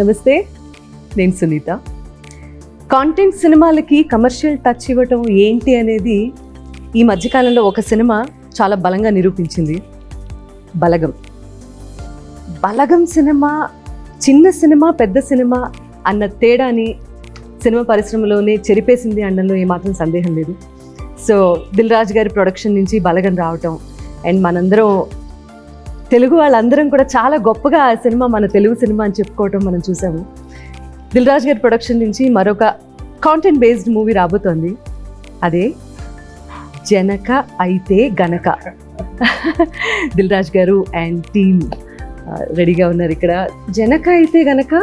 నమస్తే నేను సునీత. కాంటెంట్ సినిమాలకి కమర్షియల్ టచ్ ఇవ్వటం ఏంటి అనేది ఈ మధ్యకాలంలో ఒక సినిమా చాలా బలంగా నిరూపించింది. బలగం. బలగం సినిమా చిన్న సినిమా పెద్ద సినిమా అన్న తేడాని సినిమా పరిశ్రమలోనే చెరిపేసింది అనడంలో ఏమాత్రం సందేహం లేదు. సో దిల్ రాజు గారి ప్రొడక్షన్ నుంచి బలగం రావటం అండ్ మనందరం తెలుగు వాళ్ళందరం కూడా చాలా గొప్పగా ఆ సినిమా మన తెలుగు సినిమా అని చెప్పుకోవటం మనం చూసాము. దిల్రాజ్ గారి ప్రొడక్షన్ నుంచి మరొక కాంటెంట్ బేస్డ్ మూవీ రాబోతోంది. అదే జనక అయితే గనక. దిల్రాజ్ గారు అండ్ టీమ్ రెడీగా ఉన్నారు ఇక్కడ. Janaka Aithe Ganaka?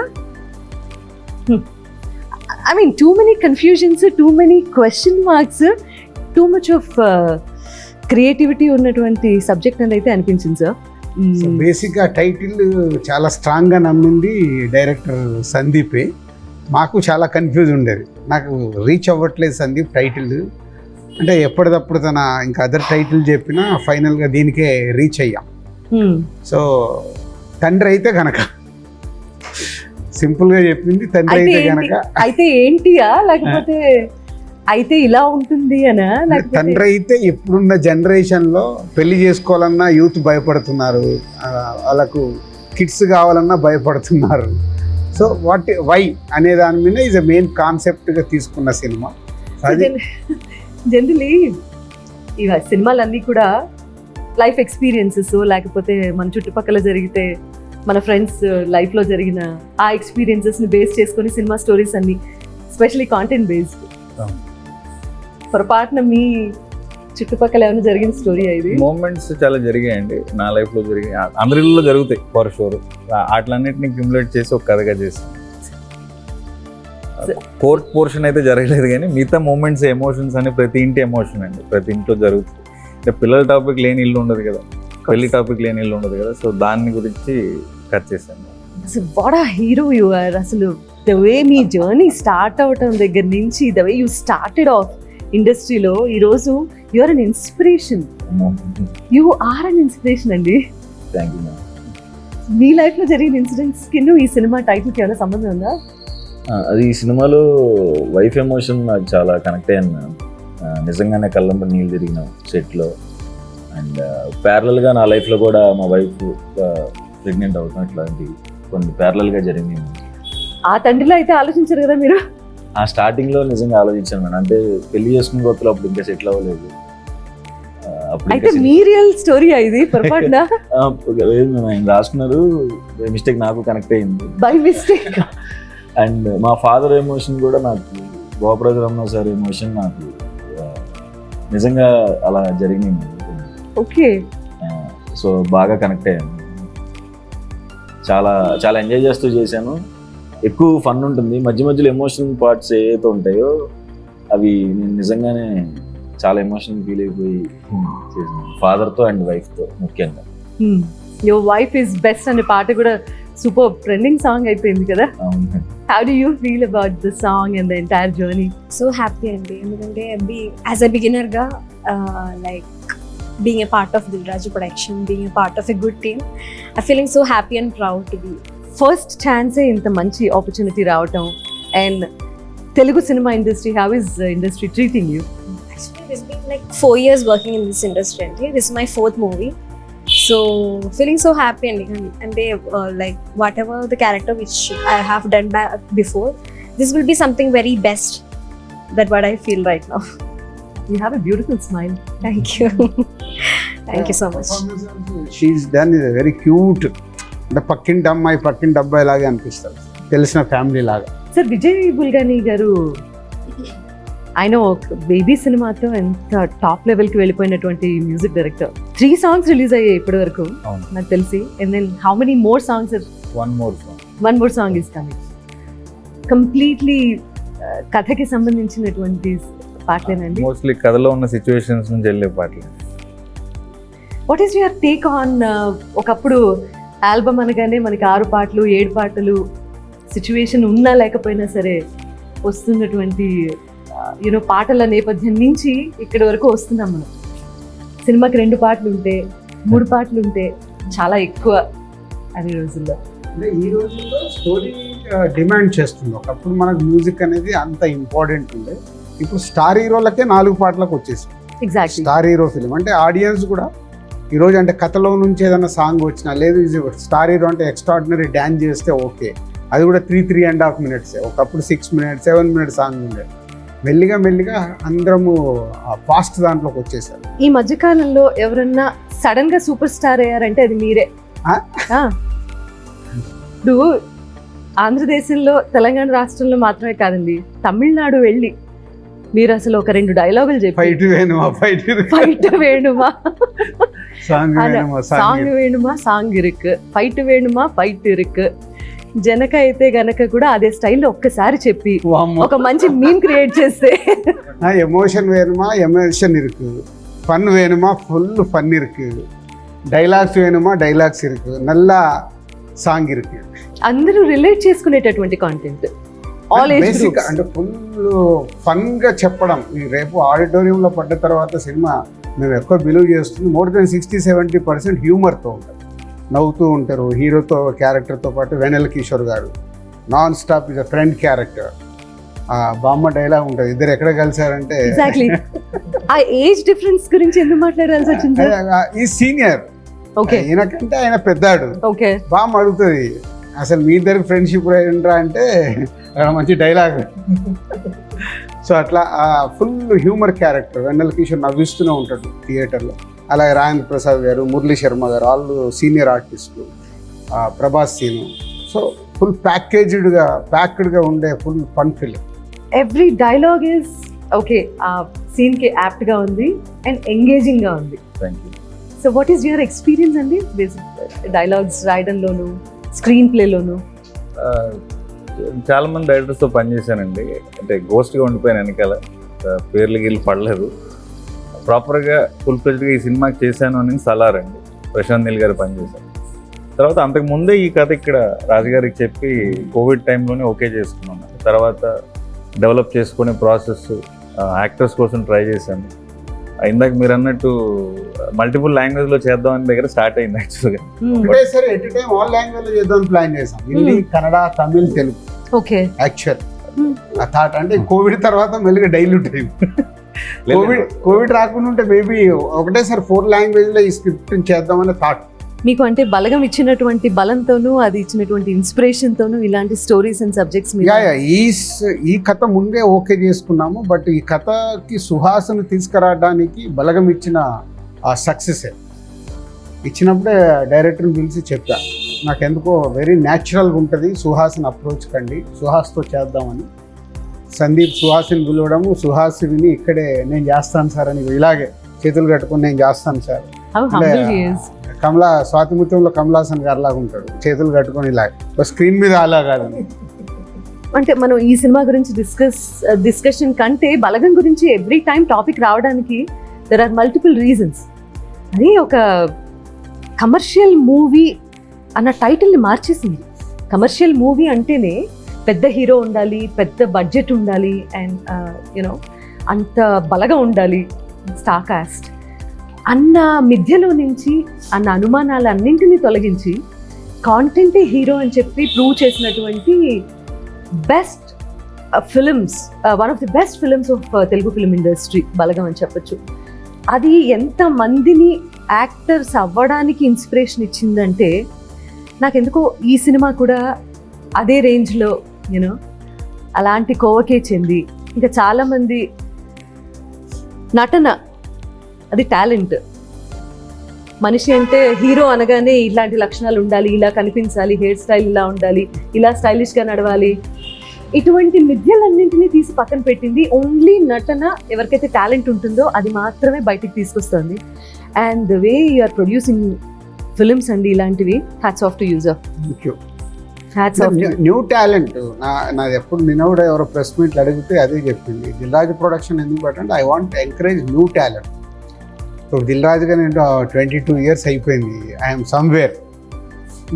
I mean too many confusions too many question marks too much of creativity ఉన్నటువంటి సబ్జెక్ట్ అని అయితే అనిపించింది సార్ సో బేసిక్గా టైటిల్ చాలా స్ట్రాంగ్గా నమ్మింది డైరెక్టర్ సందీపే. మాకు చాలా కన్ఫ్యూజ్ ఉండేది. నాకు రీచ్ అవ్వట్లేదు సందీప్ టైటిల్. అంటే ఎప్పటికప్పుడు తన ఇంకా అదర్ టైటిల్ చెప్పినా ఫైనల్గా దీనికే రీచ్ అయ్యాం. Hmm. సో తండ్రి అయితే గనక. సింపుల్గా చెప్పింది తండ్రి అయితే అయితే ఏంటి? గనక. అయితే ఏంటియా? లేకపోతే అయితే ఇలా ఉంటుంది అనా? తండ్రి అయితే ఇప్పుడున్న జనరేషన్లో పెళ్ళి చేసుకోవాలన్నా యూత్ భయపడుతున్నారు. వాళ్ళకు కిడ్స్ కావాలన్నా భయపడుతున్నారు. సో వాట్ వై అనే దాని మీద అ మెయిన్ కాన్సెప్ట్గా తీసుకున్న సినిమా. జనరలీ ఇవ సినిమాలన్నీ కూడా లైఫ్ ఎక్స్పీరియన్సెస్ లేకపోతే మన చుట్టుపక్కల జరిగితే మన ఫ్రెండ్స్ లైఫ్లో జరిగిన ఆ ఎక్స్పీరియన్సెస్ని బేస్ చేసుకొని సినిమా స్టోరీస్ అన్ని స్పెషలీ కాంటెంట్ బేస్డ్. పొరపాటున మీ చుట్టుపక్కల ఏమైనా జరిగిన స్టోరీ ఇది? మూమెంట్స్ చాలా జరిగాయండి. నా లైఫ్లో జరిగాయి. అందరిలో జరుగుతాయి ఫర్ షూర్ వాటిలన్నిటిని క్యూములేట్ చేసి ఒక కథగా చేసి కోర్ట్ పోర్షన్ అయితే జరగలేదు కానీ మిగతా మూమెంట్స్ ఎమోషన్స్ అని ప్రతి ఇంటి ఎమోషన్ అండి. ప్రతి ఇంట్లో జరుగుతుంది అంటే పిల్లల టాపిక్ లేని ఇల్లు ఉండదు కదా. పెళ్ళి టాపిక్ లేని ఇల్లు ఉండదు కదా. సో దాని గురించి కట్ చేశాను. అసలు what a hero you are అసలు ద వే మీ జర్నీ స్టార్ట్ అవటం దగ్గర నుంచి the way you started off ఇండస్ట్రీలో ఈరోజు you are an inspiration you are an inspiration అండి. మీ లైఫ్లో జరిగిన ఇన్సిడెంట్స్ కింద ఈ సినిమా టైటిల్కి ఏమైనా సంబంధం ఉందా? అది ఈ సినిమాలో వైఫ్ ఎమోషన్ నాకు చాలా కనెక్ట్ అయ్యాను నిజంగానే కళ్ళంబ నీళ్ళు తిరిగిన సెట్లో. అండ్ ప్యారలల్గా నా లైఫ్లో కూడా మా వైఫ్ ప్రెగ్నెంట్ అవుతాం ఇట్లాంటి కొన్ని ప్యారలల్గా జరిగింది ఆ తండ్రిలో అయితే ఆలోచించారు కదా మీరు? ఆ స్టార్టింగ్లో నిజంగా ఆలోచించాను మేడం అంటే పెళ్ళి చేసుకున్న కొత్తలో అప్పుడు ఇంకా సెటిల్ అవ్వలేదు. అయితే మీ రియల్ స్టోరీ ఇది? పొరపాటున? ఆయన రాసుకున్నారు. మిస్టేక్ నాకు కనెక్ట్ అయింది. బై మిస్టేక్ అండ్ మా ఫాదర్ ఎమోషన్ కూడా నాకు గోపరాజు రమణ సార్ ఎమోషన్ నాకు నిజంగా అలా జరిగింది. ఓకే. సో బాగా కనెక్ట్ అయ్యాను. చాలా చాలా ఎంజాయ్ చేస్తూ చేశాను. ఎక్కువ ఫన్ ఉంటుంది. మధ్య మధ్యలో ఎమోషనల్ పార్ట్స్ ఏవైతే ఉంటాయో అవి నేను నిజంగానే చాలా ఎమోషనల్ ఫీల్ అయిపోయి ఫాదర్తో అండ్ వైఫ్తో ముఖ్యంగా. యువర్ వైఫ్ ఇస్ బెస్ట్ అనే పాట కూడా సూపర్ ట్రెండింగ్ సాంగ్ అయిపోయింది కదా? How do you feel about the song and the entire journey so happy అండి. ఎందుకంటే be as a బిగినర్గా like being a part of Dil Raju production being a part of a good team I feeling so happy and proud to be first ఛాన్సే ఇంత మంచి opportunity రావటం and Telugu cinema industry have is industry treating you Actually, it's been like four years working in this industry. And this is my fourth movie. So feeling so happy and and they uh, like whatever the character which I have done back before, this will be something very best. That what I feel right now. You have a beautiful smile Thank you. Thank you so much. She is done is very cute అంటే పక్కింటి అమ్మాయి పక్కింటి అబ్బాయి లాగా అనిపిస్తారు తెలిసిన family లాగా. Sir Vijay Bulganin గారు ఆయన ఒక బేబీ సినిమాతో ఎంత టాప్ లెవెల్కి వెళ్ళిపోయినటువంటి music director three songs release అయ్యాయి ఇప్పటి వరకు నాకు తెలిసి. And then how many more songs one more song one more song is coming completely కథకి సంబంధించినటువంటి పాటలేనండి మోస్ట్లీ కథలో ఉన్న సిచ్యువేషన్స్ నుంచి వెళ్ళే పాటలు. What is your take on ఒకప్పుడు ఆల్బమ్ అనగానే మనకి ఆరు పాటలు ఏడు పాటలు సిచ్యువేషన్ ఉన్నా లేకపోయినా సరే వస్తున్నటువంటి యూనో పాటల నేపథ్యం నుంచి ఇక్కడి వరకు వస్తున్నాం మనం. సినిమాకి రెండు పాటలు ఉంటే మూడు పాటలు ఉంటే చాలా ఎక్కువ అనే రోజుల్లో. అంటే ఈ రోజుల్లో స్టోరీ డిమాండ్ చేస్తుంది. ఒకప్పుడు మనకు మ్యూజిక్ అనేది అంత ఇంపార్టెంట్ ఉండే. ఇప్పుడు స్టార్ హీరోలకే నాలుగు పాటలకు వచ్చేసి ఎగ్జాక్ట్లీ స్టార్ హీరో ఫిలిం అంటే ఆడియన్స్ కూడా ఈరోజు అంటే కథలో నుంచి ఏదైనా సాంగ్ వచ్చినా లేదు ఇది స్టార్ హీరో అంటే ఎక్స్ట్రాడినరీ డ్యాన్స్ చేస్తే ఓకే. అది కూడా three three and half minutes ఒకప్పుడు six minutes seven minutes song ఉండే. మెల్లిగా మెల్లిగా అందరము ఫాస్ట్ దాంట్లోకి వచ్చేసారు. ఈ మధ్యకాలంలో ఎవరన్నా సడన్గా సూపర్ స్టార్ అయ్యారంటే అది మీరే. ఇప్పుడు ఆంధ్రదేశంలో తెలంగాణ రాష్ట్రంలో మాత్రమే కాదండి తమిళనాడు వెళ్ళి మీరు అసలు ఒక రెండు డైలాగులు చెప్పి ఫైట్ వేణుమా ఫైట్ ఫైట్ వేణుమా சாங் வேணுமா சாங் இருக்கு ఫైట్ వేణుమా ఫైట్ ఇరుకు. జనక అయితే గనక కూడా అదే స్టైల్ ఒక్కసారి చెప్పి ఒక మంచి మీన్ క్రియేట్ చేస్తే. ఎమోషన్ వేణుమా ఎమోషన్ ఇరుకు. ఫన్ వేణుమా ఫుల్ ఫన్ ఇరుకు. డైలాగ్స్ వేణుమా డైలాగ్స్ ఇరుకు. నల్ల సాంగ్ ఇరుకు. అందరూ రిలేట్ చేసుకునేటటువంటి కాంటెంట్ ఆల్ బేసిక్ అంటే ఫుల్ ఫన్గా చెప్పడం రేపు ఆడిటోరియంలో పడ్డ తర్వాత సినిమా మేము ఎక్కువ బిలీవ్ చేస్తుంది. More then sixty seventy percent హ్యూమర్తో ఉంటారు. నవ్వుతూ ఉంటారు. హీరోతో క్యారెక్టర్తో పాటు Vennela Kishore garu. Non stop is a friend character. బామ్మ డైలాగ్ ఉంటుంది. ఇద్దరు ఎక్కడ కలిసారంటే ఆ ఏజ్ డిఫరెన్స్ గురించి ఎందుకు మాట్లాడాల్సి వచ్చింది? ఈ సీనియర్. ఓకే ఈయనకంటే ఆయన పెద్దాడు. ఓకే బాగా అడుగుతుంది. అసలు మీ ఇద్దరికి ఫ్రెండ్షిప్ ఏంట్రా అంటే అక్కడ మంచి డైలాగ్ సో అట్లా full humour character Vennela Kishore నవ్విస్తూనే ఉంటాడు థియేటర్లో అలాగే రాజేంద్ర ప్రసాద్ గారు మురళీ శర్మ గారు వాళ్ళు సీనియర్ ఆర్టిస్టులు ఆ, ప్రభాస్ సీను. సో ఫుల్ ప్యాకేజ్డ్గా ప్యాక్డ్గా ఉండే full fun film every dialogue is okay ఆ సీన్కి యాప్ట్గా ఉంది అండ్ ఎంగేజింగ్గా ఉంది. Thank you so what is your experience అండి డైలాగ్స్ రాయడంలోను? స్క్రీన్ ప్లేలోను చాలామంది చాలా మంది డైరెక్టర్స్తో పనిచేశానండి అంటే గోస్ట్గా ఉండిపోయాను వెనకాల. పేర్లు గీళ్ళు పడలేదు. ప్రాపర్గా ఫుల్ ఫ్లెజ్డ్గా ఈ సినిమాకి చేశాను అని సలార్ అండి ప్రశాంత్ నీల్ గారు పనిచేశాను తర్వాత అంతకు ముందే ఈ కథ ఇక్కడ రాజుగారికి చెప్పి కోవిడ్ టైంలోనే ఓకే చేసుకున్నాను. తర్వాత డెవలప్ చేసుకునే ప్రాసెస్ యాక్టర్స్ కోసం ట్రై చేశాను. ఇందాక మీరు అన్నట్టు మల్టిపుల్ లాంగ్వేజ్లో చేద్దామని దగ్గర స్టార్ట్ అయింది యాక్చువల్గా ఒకటేసారి ఎట్ టైం ఆల్ లాంగ్వేజ్ చేద్దాం ప్లాన్ చేసాం Hindi Kannada Tamil Telugu. Okay actual Hmm. ఆ థాట్ అంటే కోవిడ్ తర్వాత మెల్లిగా డైల్యూట్ అయింది. కోవిడ్ కోవిడ్ రాకుండా ఉంటే మేబీ ఒకటేసారి ఫోర్ లాంగ్వేజ్లో ఈ స్క్రిప్ట్ చేద్దామనే థాట్ మీకు అంటే బలగం ఇచ్చినటువంటి బలంతోనూ అది ఇచ్చినటువంటి ఇన్స్పిరేషన్ తోనూ ఇలాంటి స్టోరీస్ అండ్ సబ్జెక్ట్స్ మీద యా యా ఈ ఈ కథ ముందే ఓకే చేసుకున్నాము బట్ ఈ కథకి సుహాసను తీసుకురావడానికి బలగం ఇచ్చిన ఆ సక్సెస్ ఇచ్చినప్పుడే డైరెక్టర్ని పిలిచి చెప్పా నాకెందుకో వెరీ న్యాచురల్గా ఉంటుంది సుహాస్ని అప్రోచ్ కండి సుహాస్తో చేద్దామని. సందీప్ సుహాసిని పిలవడము సుహాస్ విని ఇక్కడే నేను చేస్తాను సార్ అని ఇలాగే చేతులు కట్టుకొని నేను చేస్తాను సార్. కమలా స్వాతిముత్యంలో కమలాసన్ గారు లాగా ఉంటాడు చేతులు కట్టుకొని ఇలా స్క్రీన్ మీద అలా కాదు. అంటే మనం ఈ సినిమా గురించి డిస్కస్ డిస్కషన్ కంటే బలగం గురించి ఎవ్రీ టైం టాపిక్ రావడానికి దెర్ ఆర్ మల్టిపుల్ రీజన్స్ అది ఒక కమర్షియల్ మూవీ అన్న టైటిల్ని మార్చేసింది. కమర్షియల్ మూవీ అంటేనే పెద్ద హీరో ఉండాలి పెద్ద బడ్జెట్ ఉండాలి అండ్ యునో uh, అంత బలగా ఉండాలి స్టార్ కాస్ట్ అన్న మిథ్యలో నుంచి అన్న అనుమానాలు అన్నింటినీ తొలగించి కాంటెంటే హీరో అని చెప్పి ప్రూవ్ చేసినటువంటి best films one of the best films of Telugu film industry Balagam అని చెప్పొచ్చు. అది ఎంత మందిని యాక్టర్స్ అవ్వడానికి ఇన్స్పిరేషన్ ఇచ్చిందంటే నాకెందుకో ఈ సినిమా కూడా అదే రేంజ్లో యూనో అలాంటి కోవకే చెంది. ఇంకా చాలామంది నటన అది టాలెంట్. మనిషి అంటే హీరో అనగానే ఇలాంటి లక్షణాలు ఉండాలి ఇలా కనిపించాలి హెయిర్ స్టైల్ ఇలా ఉండాలి ఇలా స్టైలిష్గా నడవాలి ఇటువంటి మిథ్యలన్నింటినీ తీసి పక్కన పెట్టింది. ఓన్లీ నటన ఎవరికైతే టాలెంట్ ఉంటుందో అది మాత్రమే బయటికి తీసుకొస్తుంది. And the way are producing films అండి ఇలాంటివి hats off to user new talent నా నాది ఎప్పుడు నిన్న కూడా ఎవరో ప్రెస్ మీట్లు అడిగితే అదే చెప్పింది. దిల్రాజు ప్రొడక్షన్ ఎందుకు పెట్టంటే I want encourage new talent ఇప్పుడు దిల్రాజుగా నేను ట్వంటీ టూ ఇయర్స్ అయిపోయింది. ఐఎమ్ సమ్వేర్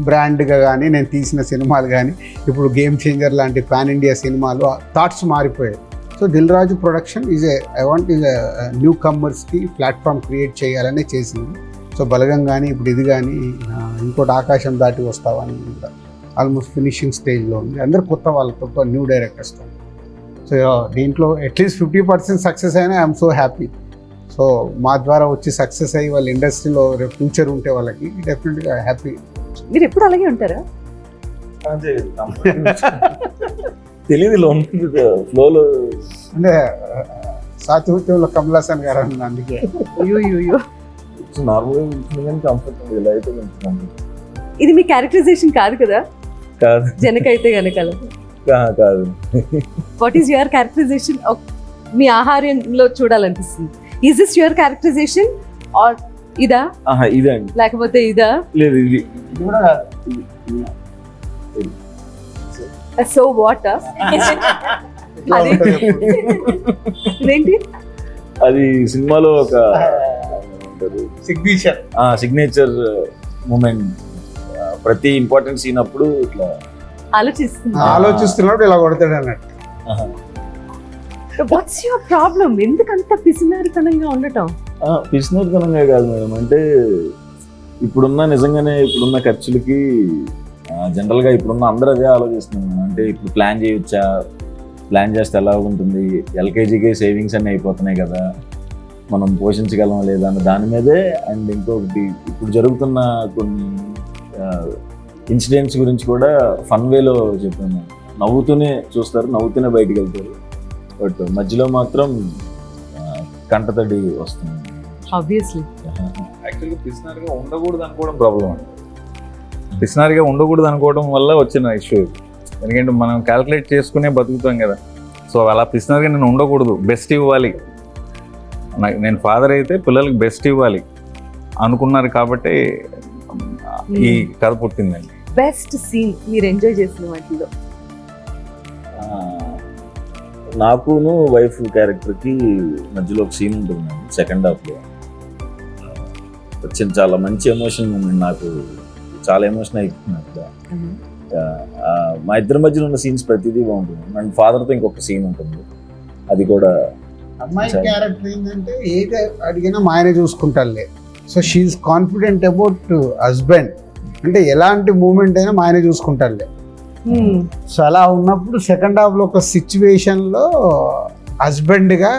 బ్రాండ్గా కానీ నేను తీసిన సినిమాలు కానీ ఇప్పుడు గేమ్ చేంజర్ లాంటి పాన్ ఇండియా సినిమాలు థాట్స్ మారిపోయాయి. So Dil Raju production is a I want is new కమ్మర్స్కి platform create చేయాలనే చేసింది. సో బలగం కానీ ఇప్పుడు ఇది కానీ ఇంకోటి ఆకాశం దాటి వస్తావని ఆల్మోస్ట్ ఫినిషింగ్ స్టేజ్లో ఉంది. అందరు కొత్త వాళ్ళతో న్యూ డైరెక్టర్స్తో సో దీంట్లో at least fifty percent success అయినా ఐఎమ్ సో హ్యాపీ సో మా ద్వారా వచ్చి సక్సెస్ అయ్యి వాళ్ళ ఇండస్ట్రీలో రేపు ఫ్యూచర్ ఉంటే వాళ్ళకి డెఫినెట్గా హ్యాపీ మీరు ఎప్పుడు అలాగే ఉంటారా? తెలియదు ఫ్లోలో. అంటే సాతిహృత్యంలో కమలాసన్ గారు అన్నది అందుకే. నార్మల్గా ఉంటుంది కానీ కంఫర్ట్ ఉంది ఇలా అయితే. ఇది మీ క్యారెక్టరైజేషన్ కాదు కదా? కాదు. జనకైతే గనక కా- కాదు. వాట్ ఈస్ యువర్ క్యారెక్టరైజేషన్ మీ ఆహార్యంలో చూడాలనిపిస్తుంది? Is this your characterization or ఇదా? ఆహా ఇదే అండి. లేకపోతే ఇదా? లేదు ఇది. ఇది కూడా. సో వాట్ అది ఇదేంటి? అది సినిమాలో ఒక సిగ్నేచర్ సిగ్నేచర్ మూమెంట్ ప్రతి ఇంపార్టెంట్ సీన్ అప్పుడు ఇట్లా ఆలోచిస్తుంది ఆలోచిస్తున్నప్పుడు ఇలా కొడతాడు అన్నట్టు. వాట్స్ యువర్ ప్రాబ్లం ఎందుకంత పిసినారితనంగా ఉండటం? పిసినారితనంగా కాదు మేడం. అంటే ఇప్పుడున్న నిజంగానే ఇప్పుడున్న ఖర్చులకి జనరల్గా ఇప్పుడున్న అందరూ అదే ఆలోచిస్తున్నాం అంటే ఇప్పుడు ప్లాన్ చేయొచ్చా? ప్లాన్ చేస్తే ఎలా ఉంటుంది? ఎల్కేజీకే సేవింగ్స్ అన్నీ అయిపోతున్నాయి కదా. మనం పోషించగలమా లేదా అన్న దాని మీదే అండ్ ఇంకొకటి ఇప్పుడు జరుగుతున్న కొన్ని ఇన్సిడెంట్స్ గురించి కూడా ఫన్ వేలో చెప్పాను. నవ్వుతూనే చూస్తారు నవ్వుతూనే బయటికి వెళ్తారు. బట్ మధ్యలో మాత్రం కంటతడి వస్తుంది. ఆబ్వియస్లీ యాక్చువల్గా పిసినారిగా ఉండకూడదు అనుకోవడం ప్రాబ్లం అండి. పిసినారిగా ఉండకూడదు అనుకోవడం వల్ల వచ్చిన ఇష్యూ ఎందుకంటే మనం క్యాల్కులేట్ చేసుకునే బతుకుతాం కదా. సో అలా పిసినారిగా నేను ఉండకూడదు. బెస్ట్ ఇవ్వాలి. నాకు- నేను ఫాదర్ అయితే పిల్లలకి బెస్ట్ ఇవ్వాలి. అనుకున్నారు కాబట్టి ఈ కథ పుట్టిందండి. బెస్ట్ సీన్ మీరు ఎంజాయ్ చేసిన వాటిలో? ఆ, నాకును వైఫ్ క్యారెక్టర్కి మధ్యలో ఒక సీన్ ఉంటుంది సెకండ్ హాఫ్లో వచ్చిన చాలా మంచి ఎమోషన్ మూమెంట్ నాకు. చాలా ఎమోషన్ అయిపోతుంది మా ఇద్దరి మధ్యలో ఉన్న సీన్స్ ప్రతిదీ బాగుంటుంది అండ్ ఫాదర్తో ఇంకొక సీన్ ఉంటుంది. అది కూడా అమ్మాయి. క్యారెక్టర్ ఏంటంటే ఏది అడిగినా మా ఆయన చూసుకుంటారులే so she's confident about husband అంటే ఎలాంటి మూమెంట్ అయినా మా ఆయన చూసుకుంటారులే. సో అలా ఉన్నప్పుడు సెకండ్ హాఫ్లో ఒక సిచ్యువేషన్లో హస్బెండ్గా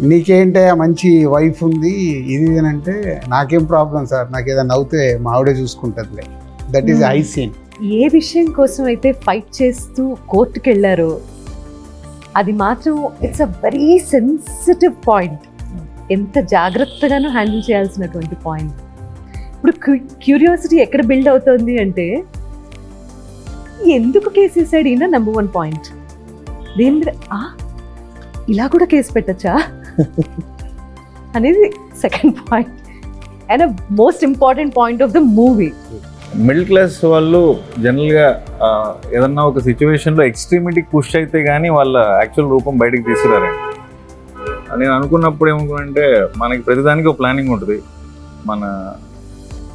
నీకేంటే మంచి వైఫ్ ఉంది ఇది అంటే నాకేం ప్రాబ్లం సార్ నాకు ఏదైనా అవుతే మా ఆవిడే చూసుకుంటుందిలే. That is. ఐ సీన్ ఏ విషయం కోసం అయితే ఫైట్ చేస్తూ కోర్టుకి వెళ్ళారో అది మాత్రం it's a very sensitive point ఎంత జాగ్రత్తగానూ హ్యాండిల్ చేయాల్సినటువంటి పాయింట్ ఇప్పుడు క్యూరియాసిటీ ఎక్కడ బిల్డ్ అవుతుంది అంటే ఎందుకు కేసు వేసాడు ఈయన? నెంబర్ వన్ పాయింట్ దేని మీద ఆ, ఇలా కూడా కేసు పెట్టచ్చా? అనేది second point and most important point of the movie middle class వాళ్ళు జనరల్గా ఏదన్నా ఒక సిచ్యువేషన్లో ఎక్స్ట్రీమిటీకి పుష్ అయితే కానీ వాళ్ళ యాక్చువల్ రూపం బయటికి తీసుకురారండి. నేను అనుకున్నప్పుడు ఏమనుకున్నానంటే మనకి ప్రతిదానికి ఒక ప్లానింగ్ ఉంటుంది. మన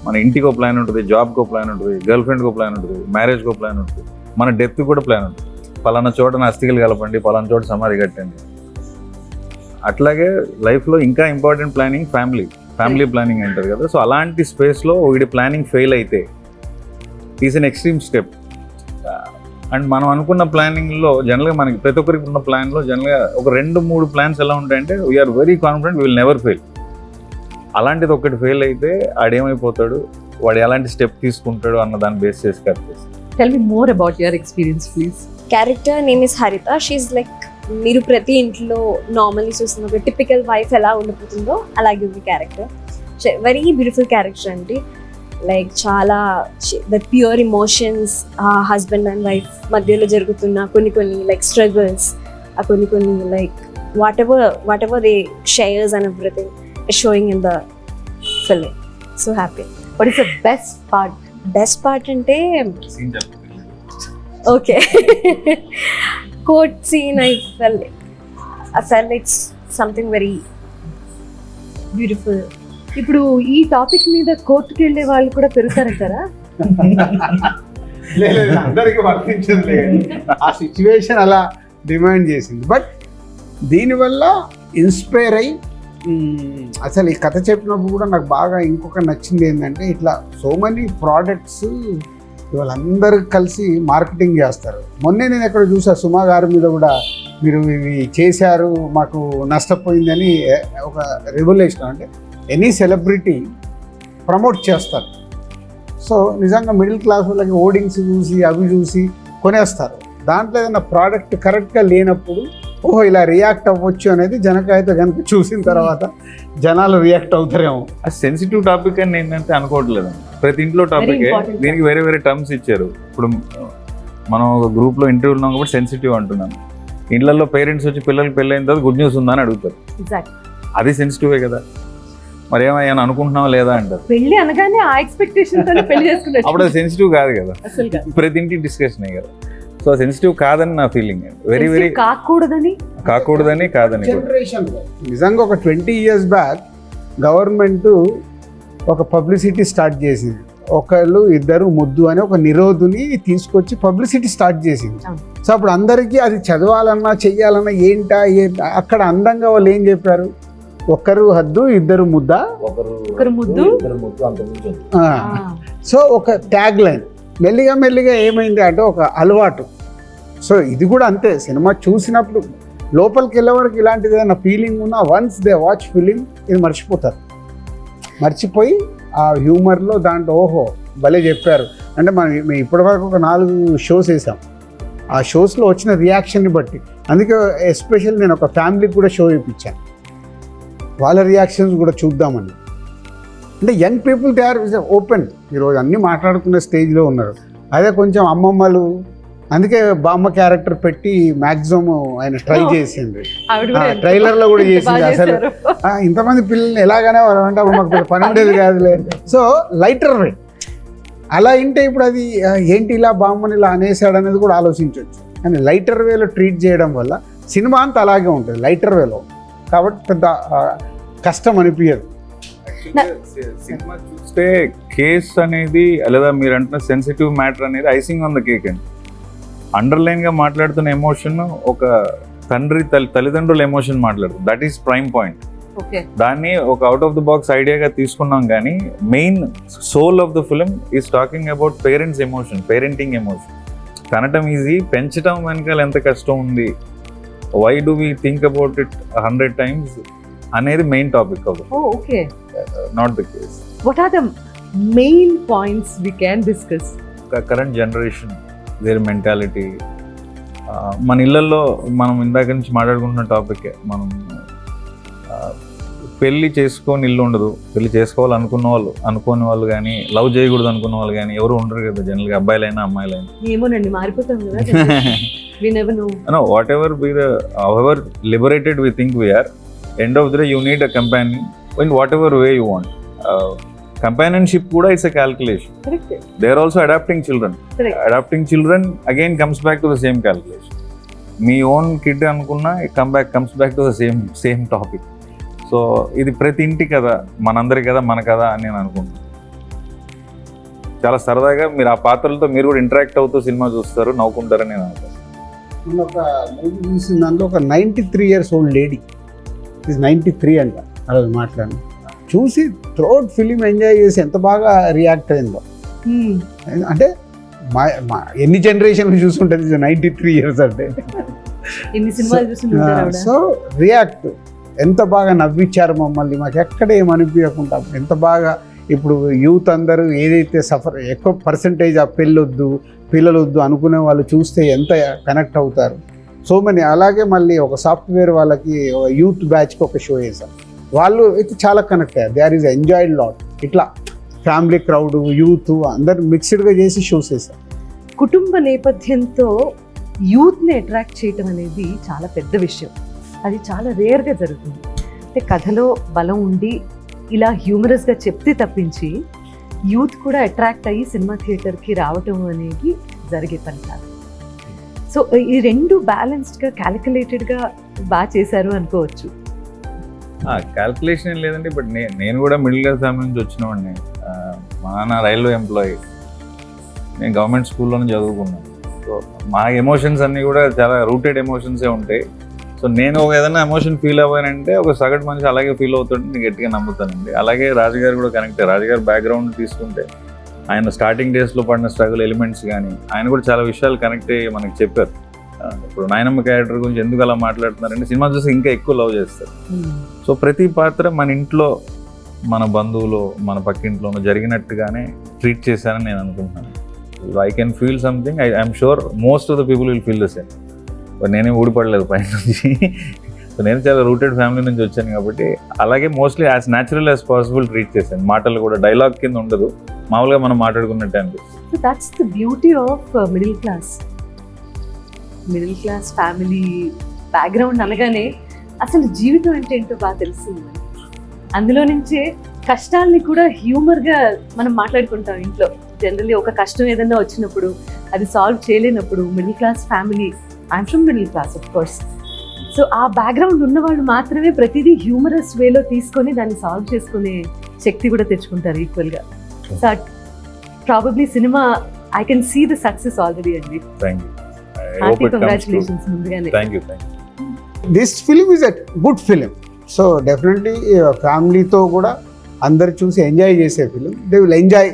మన ఇంటికో ప్లాన్ ఉంటుంది జాబ్కో ప్లాన్ ఉంటుంది గర్ల్ ఫ్రెండ్కో ప్లాన్ ఉంటుంది మ్యారేజ్కో ప్లాన్ ఉంటుంది మన డెత్ కూడా ప్లాన్ ఉంటుంది. పలానా చోట నా అస్థికలు కలపండి పలానా చోట సమాధి కట్టండి. అట్లాగే లైఫ్లో ఇంకా important planning family family planning అంటారు కదా. సో అలాంటి స్పేస్లో వీడి ప్లానింగ్ ఫెయిల్ అయితే is an extreme step. And మనం అనుకున్న ప్లానింగ్లో జనరల్గా మనకి ప్రతి ఒక్కరికి ఉన్న ప్లాన్లో జనరల్గా ఒక రెండు మూడు ప్లాన్స్ ఎలా ఉంటాయంటే we're very confident will never fail అలాంటిది ఒకటి ఫెయిల్ అయితే ఆడేమైపోతాడు? వాడు ఎలాంటి స్టెప్ తీసుకుంటాడు అన్న దాన్ని బేస్ చేసి tell me more about your experience please character name is Haritha she like మీరు ప్రతి ఇంట్లో నార్మల్లీ చూస్తున్న ఒక టిపికల్ వైఫ్ ఎలా ఉండిపోతుందో అలాగే ఉంది క్యారెక్టర్ వెరీ బ్యూటిఫుల్ క్యారెక్టర్ అండి. లైక్ చాలా ద ప్యూర్ ఇమోషన్స్ ఆ హస్బెండ్ అండ్ వైఫ్ మధ్యలో జరుగుతున్న కొన్ని కొన్ని లైక్ స్ట్రగుల్స్ ఆ కొన్ని కొన్ని like whatever whatever they shares and everything showing in the film so happy what is the best part best part అంటే okay court scene I felt I felt it's something very beautiful ఇప్పుడు ఈ topic మీద కోర్టుకి వెళ్ళే వాళ్ళు కూడా పెరుగుతారంటారా? లేదు అందరికి ఆ సిచ్యువేషన్ అలా డిమాండ్ చేసింది. బట్ దీనివల్ల ఇన్స్పైర్ అయ్యి అసలు ఈ కథ చెప్పినప్పుడు కూడా నాకు బాగా ఇంకొక నచ్చింది ఏంటంటే ఇట్లా సో మెనీ ప్రోడక్ట్స్ వాళ్ళందరూ కలిసి మార్కెటింగ్ చేస్తారు. మొన్నే నేను ఎక్కడ చూసా సుమా గారి మీద కూడా మీరు ఇవి చేశారు మాకు నష్టపోయిందని ఒక రెగ్యులేషన్ అంటే ఎనీ సెలబ్రిటీ ప్రమోట్ చేస్తారు. సో నిజంగా మిడిల్ క్లాస్ వాళ్ళకి ఓడింగ్స్ చూసి అవి చూసి కొనేస్తారు. దాంట్లో ఏదైనా ప్రోడక్ట్ కరెక్ట్గా లేనప్పుడు ఓహో ఇలా రియాక్ట్ అవ్వచ్చు అనేది జనకాయతో కనుక చూసిన తర్వాత జనాలు రియాక్ట్ అవుతారేమో. అది సెన్సిటివ్ టాపిక్ అని నేనైతే అనుకోవట్లేదు. ప్రతి ఇంట్లో టాపిక్ దీనికి వేరే వేరే టర్మ్స్ ఇచ్చారు. ఇప్పుడు మనం ఒక గ్రూప్లో ఇంటర్వ్యూ ఉన్నాం కాబట్టి సెన్సిటివ్ అంటున్నాను ఇండ్లలో పేరెంట్స్ వచ్చి పిల్లలకి పెళ్ళైన తర్వాత గుడ్ న్యూస్ ఉందా అని అడుగుతారు. ఎగ్జాక్ట్ అది సెన్సిటివే కదా. మరి ఏమయ్యా అనుకుంటున్నావా లేదా అంటారు. పెళ్ళి అనగానే ఆ ఎక్స్పెక్టేషన్ తోనే పెళ్ళి అప్పుడు సెన్సిటివ్ కాదు కదా. ప్రతి ఇంటి డిస్కషన్ కదా. సో సెన్సిటివ్ కాదని నా ఫీలింగ్ వెరీ వెరీ కాకూడదని? కాకూడదని కాదని నిజంగా ఒక ట్వంటీ ఇయర్స్ బ్యాక్ గవర్నమెంట్ ఒక పబ్లిసిటీ స్టార్ట్ చేసింది. ఒకళ్ళు ఇద్దరు ముద్దు అని ఒక నిరోధుని తీసుకొచ్చి పబ్లిసిటీ స్టార్ట్ చేసింది. సో అప్పుడు అందరికీ అది చదవాలన్నా చెయ్యాలన్నా ఏంటా ఏంటా అక్కడ అందంగా వాళ్ళు ఏం చెప్పారు? ఒకరు హద్దు ఇద్దరు ముద్ద. ఒకరు ఒకరు ముద్దు. సో ఒక ట్యాగ్ లైన్ మెల్లిగా మెల్లిగా ఏమైంది అంటే ఒక అలవాటు. సో ఇది కూడా అంతే సినిమా చూసినప్పుడు లోపలికి వెళ్ళే ఇలాంటిది ఏదైనా ఫీలింగ్ ఉన్నా వన్స్ దే వాచ్ ఫిలిం ఇది మర్చిపోతారు. మర్చిపోయి ఆ హ్యూమర్లో దాంట్లో ఓహో భలే చెప్పారు. అంటే మనం మేము ఇప్పటివరకు ఒక నాలుగు షోస్ వేసాం. ఆ షోస్లో వచ్చిన రియాక్షన్ని బట్టి. అందుకే ఎస్పెషల్ నేను ఒక ఫ్యామిలీకి కూడా షో ఇప్పించాను వాళ్ళ రియాక్షన్స్ కూడా చూద్దామని. అంటే young people they are open. ఈరోజు అన్నీ మాట్లాడుకునే స్టేజ్లో ఉన్నారు. అదే కొంచెం అమ్మమ్మలు అందుకే బామ్మ క్యారెక్టర్ పెట్టి మ్యాక్సిమం ఆయన ట్రై చేసింది. ఆవిడ కూడా చేసింది. అసలు. చేశారు. "ఆ, ఇంతమంది పిల్లల్ని ఎలాగనే అంటే మాకు పని ఉండేది కాదులే. సో లైటర్ వే అలా ఇంటే ఇప్పుడు అది ఏంటి ఇలా బామ్మని ఇలా అనేసాడు అనేది కూడా ఆలోచించవచ్చు కానీ లైటర్ వేలో ట్రీట్ చేయడం వల్ల సినిమా అంతా అలాగే ఉంటుంది లైటర్ వేలో. కాబట్టి పెద్ద కష్టం అనిపించదు చూస్తే కేస్ అనేది లేదా మీరు అంటున్న సెన్సిటివ్ మ్యాటర్ అనేది ఐసింగ్ ఆన్ ద కేక్ అండి. అండర్లైన్గా మాట్లాడుతున్న ఎమోషన్ ఒక తండ్రి తల్లి తల్లిదండ్రుల ఎమోషన్ మాట్లాడుతుంది. That is prime point okay. దాన్ని ఒక అవుట్ ఆఫ్ ద బాక్స్ ఐడియాగా తీసుకున్నాం కానీ main soul of the film is talking about parents emotion parenting emotion కనటం easy పెంచడం వెనకాల ఎంత కష్టం ఉంది? Why do we think about it hundred times అనేది main topic of oh okay not the case what are the main points we can discuss current generation their mentality మన ఇళ్ళల్లో మనం ఇందాక నుంచి మాట్లాడుకుంటున్న టాపిక్ మనం ఆ, పెళ్ళి చేసుకొని ఇల్లు ఉండదు. పెళ్ళి చేసుకోవాలనుకున్న వాళ్ళు అనుకోని వాళ్ళు కానీ లవ్ చేయకూడదు అనుకున్న వాళ్ళు కానీ ఎవరు ఉండరు కదా జనరల్గా అబ్బాయిలైనా అమ్మాయిలైనా. ఏమోనండి మారిపోతాం కదా we never know no whatever be the however liberated we think we are end of the day in whatever way you want companionship కూడా it's a calculation they are also adapting children adapting children again comes back to the same calculation me own kid అనుకున్నా come back comes back to the same same topic so ఇది ప్రతి ఇంటి కదా మనందరి కదా మన కదా అని నేను అనుకుంటున్నాను చాలా సరదాగా మీరు ఆ పాత్రలతో మీరు కూడా ఇంటరాక్ట్ అవుతూ సినిమా చూస్తారు నవ్వుకుంటారని నేను అనుకుంటాను ఒక movie ninety three years old lady is ninety three అంట. ఆ రోజు మాట్లాడి చూసి థ్రోట్ ఫిలిం ఎంజాయ్ చేసి ఎంత బాగా రియాక్ట్ అయిందో. అంటే మా మా ఎన్ని జనరేషన్లు చూసుంటుంది? నైంటీ త్రీ ఇయర్స్ అంటే. ఎన్ని సినిమాలు చూస్తుంటారు ఆవిడ? So react. ఎంత బాగా నవ్వించారు మమ్మల్ని? మాకు ఎక్కడ ఏమనిపించకుండా ఎంత బాగా ఇప్పుడు యూత్ అందరూ ఏదైతే సఫర్ ఎక్కువ పర్సంటేజ్ ఆ పెళ్ళొద్దు పిల్లలొద్దు అనుకునే వాళ్ళు చూస్తే ఎంత కనెక్ట్ అవుతారు? సో మనీ అలాగే మళ్ళీ ఒక సాఫ్ట్వేర్ వాళ్ళకి యూత్ బ్యాచ్కి ఒక షో వేసాం వాళ్ళు అయితే చాలా కనెక్ట్ అయ్యారు. They are is enjoyed lot ఇట్లా ఫ్యామిలీ క్రౌడ్ యూత్ అందరు మిక్స్డ్గా చేసి షోస్ వేశారు. కుటుంబ నేపథ్యంతో యూత్ని అట్రాక్ట్ చేయటం అనేది చాలా పెద్ద విషయం. అది చాలా రేర్గా జరుగుతుంది. అంటే కథలో బలం ఉండి ఇలా హ్యూమరస్గా చెప్తే తప్పించి యూత్ కూడా అట్రాక్ట్ అయ్యి సినిమా థియేటర్కి రావటం అనేది జరిగే పని కాదు సో ఈ రెండు బ్యాలెన్స్డ్గా క్యాలిక్యులేటెడ్గా బాగా చేశారు అనుకోవచ్చు. క్యాల్కులేషన్ ఏం లేదండి బట్ నేను నేను కూడా మిడిల్ క్లాస్ ఫ్యామిలీ నుంచి వచ్చినవాడిని. మా నాన్న రైల్వే ఎంప్లాయీ నేను గవర్నమెంట్ స్కూల్లోనే చదువుకున్నాను. సో మా ఎమోషన్స్ అన్నీ కూడా చాలా రూటెడ్ ఎమోషన్సే ఉంటాయి. సో నేను ఒక ఏదైనా ఎమోషన్ ఫీల్ అవ్వానంటే ఒక సగటు మనిషి అలాగే ఫీల్ అవుతుంటే నేను గట్టిగా నమ్ముతానండి. అలాగే రాజుగారు కూడా కనెక్ట్ రాజుగారు బ్యాక్గ్రౌండ్ తీసుకుంటే ఆయన స్టార్టింగ్ డేస్లో పడిన స్ట్రగుల్ ఎలిమెంట్స్ కానీ ఆయన కూడా చాలా విషయాలు కనెక్ట్ అయ్యి మనకి చెప్పారు. ఇప్పుడు నాయనమ్మ క్యారెక్టర్ గురించి ఎందుకు అలా మాట్లాడుతున్నారంటే సినిమా చూసి ఇంకా ఎక్కువ లవ్ చేస్తారు. సో ప్రతి పాత్ర మన ఇంట్లో మన బంధువులు మన పక్కింట్లోనూ జరిగినట్టుగానే ట్రీట్ చేశానని నేను అనుకుంటున్నాను. I can feel something I I'm sure most of the people will feel the same నేనేం ఊడిపడలేదు పైన నుంచి. సో నేను చాలా రూటెడ్ ఫ్యామిలీ నుంచి వచ్చాను కాబట్టి అలాగే mostly as natural as possible treat చేశాను. మాటలు కూడా డైలాగ్ కింద ఉండదు. మామూలుగా మనం మాట్లాడుకున్నట్టే అనిపిస్తుంది. That's the beauty of middle class middle class family background అనగానే అసలు జీవితం అంటే ఏంటో బాగా తెలుస్తుంది. మనకి. అందులో నుంచే కష్టాల్ని కూడా హ్యూమర్గా మనం మాట్లాడుకుంటాం ఇంట్లో. జనరల్లీ ఒక కష్టం ఏదైనా వచ్చినప్పుడు అది సాల్వ్ చేయలేనప్పుడు middle class family I'm from middle class of course so ఆ బ్యాక్గ్రౌండ్ ఉన్నవాళ్ళు మాత్రమే ప్రతిదీ హ్యూమరస్ వేలో తీసుకొని దాన్ని సాల్వ్ చేసుకునే శక్తి కూడా తెచ్చుకుంటారు ఈక్వల్గా so probably cinema I can see the success already అండి థ్యాంక్ యూ హార్టీ కంగ్రాచులేషన్స్ ముందుగానే thank you thank you this film is a good film so definitely ఫ్యామిలీతో కూడా అందరు చూసి ఎంజాయ్ చేసే film they will enjoy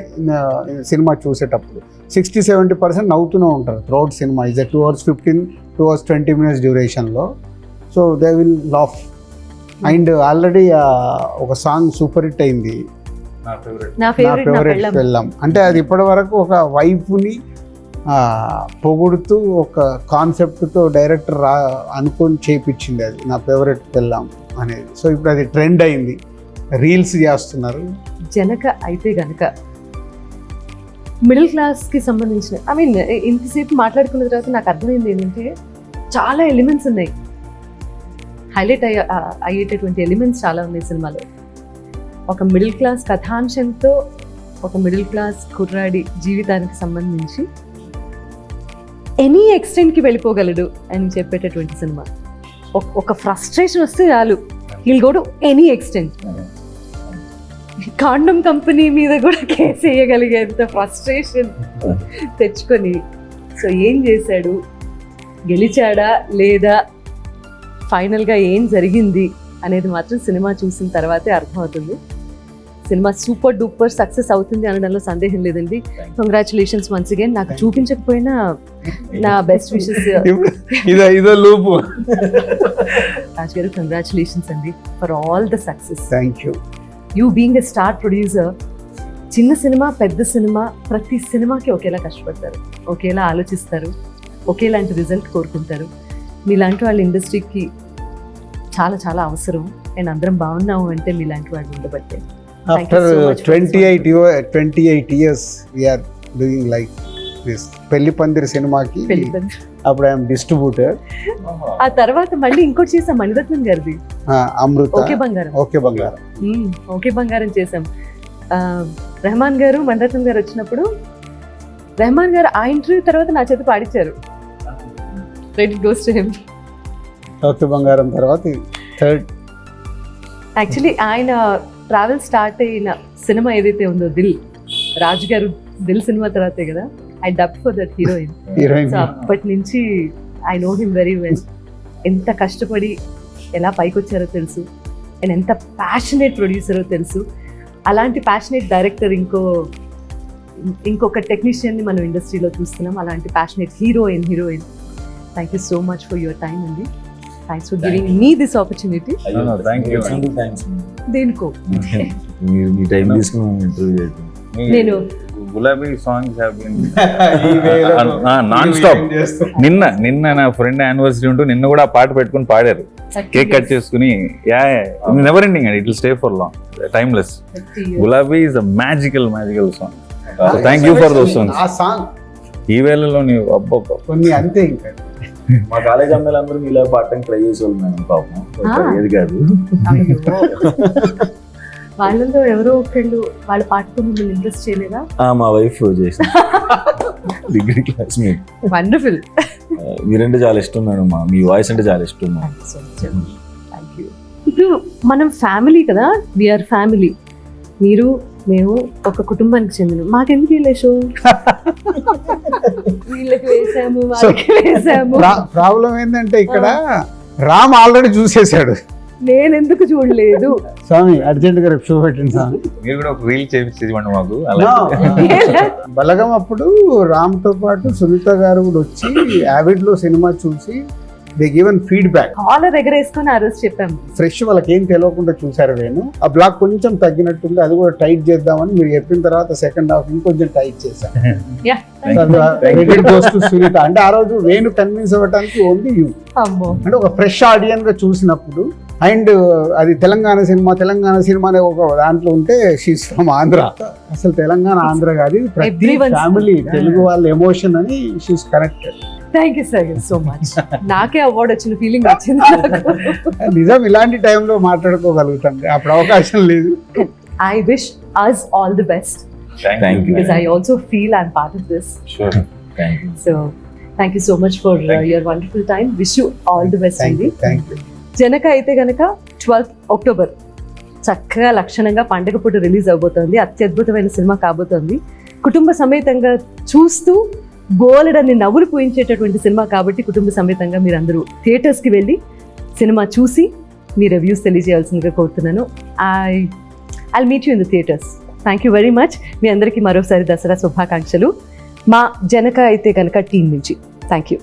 cinema చూసేటప్పుడు. Sixty seventy percent నవ్వుతూనే ఉంటారు. Throughout cinema is two hours fifteen two hours twenty minutes డ్యూరేషన్లో so they will laugh and already ఒక song super hit అయింది. నా ఫేవరెట్ పెళ్ళం. అంటే అది ఇప్పటి వరకు ఒక వైఫ్ని పొగుడుతూ ఒక కాన్సెప్ట్తో డైరెక్టర్ రా అనుకొని చేపించింది అది. నా ఫేవరెట్ పెళ్ళాం అనేది. సో ఇప్పుడు అది ట్రెండ్ అయింది. రీల్స్ చేస్తున్నారు. జనక అయితే గనక మిడిల్ క్లాస్కి సంబంధించిన ఐ మీన్ ఇంతసేపు మాట్లాడుకున్న తర్వాత నాకు అర్థమైంది ఏంటంటే చాలా ఎలిమెంట్స్ ఉన్నాయి. హైలైట్ అయ్యే అయ్యేటటువంటి ఎలిమెంట్స్ చాలా ఉన్నాయి సినిమాలో. ఒక మిడిల్ క్లాస్ కథాంశంతో ఒక మిడిల్ క్లాస్ కుర్రాడి జీవితానికి సంబంధించి ఎనీ ఎక్స్టెంట్కి వెళ్ళిపోగలడు అని చెప్పేటటువంటి సినిమా. ఒక- ఒక ఫ్రస్ట్రేషన్ వస్తే చాలు. He'll go to any extent condom company మీద కూడా కేసు వేయగలిగేంత ఫ్రస్ట్రేషన్ తెచ్చుకొని. సో ఏం చేశాడు? గెలిచాడా లేదా? ఫైనల్గా ఏం జరిగింది? అనేది మాత్రం సినిమా చూసిన తర్వాతే అర్థమవుతుంది. సినిమా సూపర్ డూపర్ సక్సెస్ అవుతుంది అనడంలో సందేహం లేదండి. కంగ్రాచులేషన్స్ వన్స్ అగైన్ నాకు చూపించకపోయినా నా బెస్ట్ విషెస్ ఇదో లూపు. రాజ్ గారు కంగ్రాచులేషన్స్ అండి for all the success thank you you being a star producer చిన్న సినిమా పెద్ద సినిమా ప్రతి సినిమాకి ఒకేలా కష్టపడతారు ఒకేలా ఆలోచిస్తారు ఒకేలాంటి రిజల్ట్ కోరుకుంటారు. మీలాంటి వాళ్ళ ఇండస్ట్రీకి చాలా చాలా అవసరం. అండ్ అందరం బాగున్నాము అంటే మీలాంటి వాళ్ళు ఉండబట్టే. After twenty eight twenty eight years we are doing like this Pelli Pandiri సినిమాకి. అప్పుడు ఐఎమ్ డిస్ట్రిబ్యూటర్ ఆ తర్వాత మళ్ళీ ఇంకోటి చేసాం మణిరత్నం గారిది. Amrutha. Okay Bangaram. Okay Bangaram. Okay Bangaram చేసాం రెహమాన్ గారు మణిరత్నం గారు వచ్చినప్పుడు రెహమాన్ గారు ఆ ఇంటర్వ్యూ తర్వాత నా చేత పాడించారు credit goes to him okay Bangaram తర్వాత థర్డ్ యాక్చువల్లీ ఆయన ట్రావెల్ స్టార్ట్ అయిన సినిమా ఏదైతే ఉందో దిల్ రాజు గారు దిల్ సినిమా తర్వాతే కదా? I dub for that heroine so అప్పటి నుంచి I know him very well ఎంత కష్టపడి ఎలా పైకి వచ్చారో తెలుసు. అండ్ ఎంత ప్యాషనేట్ ప్రొడ్యూసరో తెలుసు. అలాంటి ప్యాషనేట్ డైరెక్టర్ ఇంకో ఇంకొక టెక్నీషియన్ని మనం ఇండస్ట్రీలో చూస్తున్నాం. అలాంటి passionate heroine heroine thank you so much for your time అండి thanks for giving me this opportunity No, no, thank you. Thanks దేనికో మీరు మీ టైం తీసుకుని ఇంటర్వ్యూ చేయడం నేను గులాబీ సాంగ్స్ నాన్ స్టాప్ నిన్న నిన్న నా ఫ్రెండ్ యానివర్సరీ ఉంటూ నిన్న కూడా ఆ పాట పెట్టుకుని పాడారు. కేక్ కట్ చేసుకుని యా నెవర్ ఎండింగ్ అండి. It will stay for long timeless Gulabi is a magical magical song thank you for those songs ఈ వేళలో నీవు అబ్బబ్బ కొన్ని అంతే ఇంకా. మా కాలేజ్ అమ్మాయిలందరూ మీలా పాడటానికి ట్రై చేసేవాళ్ళు మేడం పాపం. ఏది కాదు. వాళ్ళలో ఎవరో ఒకళ్ళు వాళ్ళ పాటతో మిమ్మల్ని ఇంట్రెస్ట్ చేయలేదా? మా వైఫ్ చేసింది. డిగ్రీ క్లాస్ మేట్ వండర్ఫుల్ మీరంటే చాలా ఇష్టం మేడం మా మీ వాయిస్ అంటే చాలా ఇష్టం ఇప్పుడు మనం ఫ్యామిలీ కదా? వీఆర్ ఫ్యామిలీ మీరు మేము ఒక కుటుంబానికి చెందిన. మాకెందుకు వీళ్ళే షో వీళ్ళకి వేసాము వాళ్ళకి వేసాము. ప్రాబ్లం ఏంటంటే ఇక్కడ రామ్ ఆల్రెడీ చూసేశాడు. నేను ఎందుకు చూడలేదు. స్వామి అర్జెంట్గా రేపు షో పెట్టండి స్వామి. మీరు కూడా ఒక రీల్ చేపించి ఇవ్వండి మాకు. అలాగే. బలగం అప్పుడు రామ్తో పాటు సునీత గారు కూడా వచ్చి యావిడ్లో సినిమా చూసి దే గివెన్ ఫీడ్బ్యాక్ కాలర్ ఎగరేసుకొని ఆ రోజు చెప్పాము ఫ్రెష్ వాళ్ళకి ఏం తెలియకుండా చూసారు నేను. ఆ బ్లాక్ కొంచెం తగ్గినట్టుంది అది కూడా టైట్ చేద్దామని మీరు చెప్పిన తర్వాత సెకండ్ హాఫ్ ఇంకొంచెం టైట్ చేశాను అంటే ఆ రోజు వేణు కన్విన్స్ అవ్వడానికి ఓన్లీ యూ అంటే ఒక ఫ్రెష్ ఆడియన్స్గా చూసినప్పుడు అండ్ అది తెలంగాణ సినిమా తెలంగాణ సినిమా అనే ఒక దాంట్లో ఉంటే షీస్ ఫ్రమ్ ఆంధ్ర అసలు తెలంగాణ ఆంధ్ర కాదు ప్రతి ఫ్యామిలీ తెలుగు వాళ్ళ ఎమోషన్ అని she's connected thank you sir so much నాకే అవార్డు వచ్చిన ఫీలింగ్ వచ్చింది నిజం ఇలాంటి టైంలో మాట్లాడుకోగలుగుతాం. అప్పుడు అవకాశం లేదు. I wish us all the best thank you because I also feel I'm part of this so thank you so much for Thank you. Your wonderful time wish you all the best అండి జనక అయితే గనక twelfth October చక్కగా లక్షణంగా పండగ పూట release అవబోతోంది. అత్యద్భుతమైన cinema కాబోతోంది. కుటుంబ సమేతంగా చూస్తూ బోలెడన్ని నవ్వులు పూయించేటటువంటి సినిమా కాబట్టి కుటుంబ సమేతంగా మీరు అందరూ థియేటర్స్కి వెళ్ళి సినిమా చూసి మీ రివ్యూస్ తెలియజేయాల్సిందిగా కోరుతున్నాను. I I meet you in the theatres thank you very much మీ అందరికీ మరోసారి దసరా శుభాకాంక్షలు. మా జనక అయితే కనుక టీం నుంచి. Thank you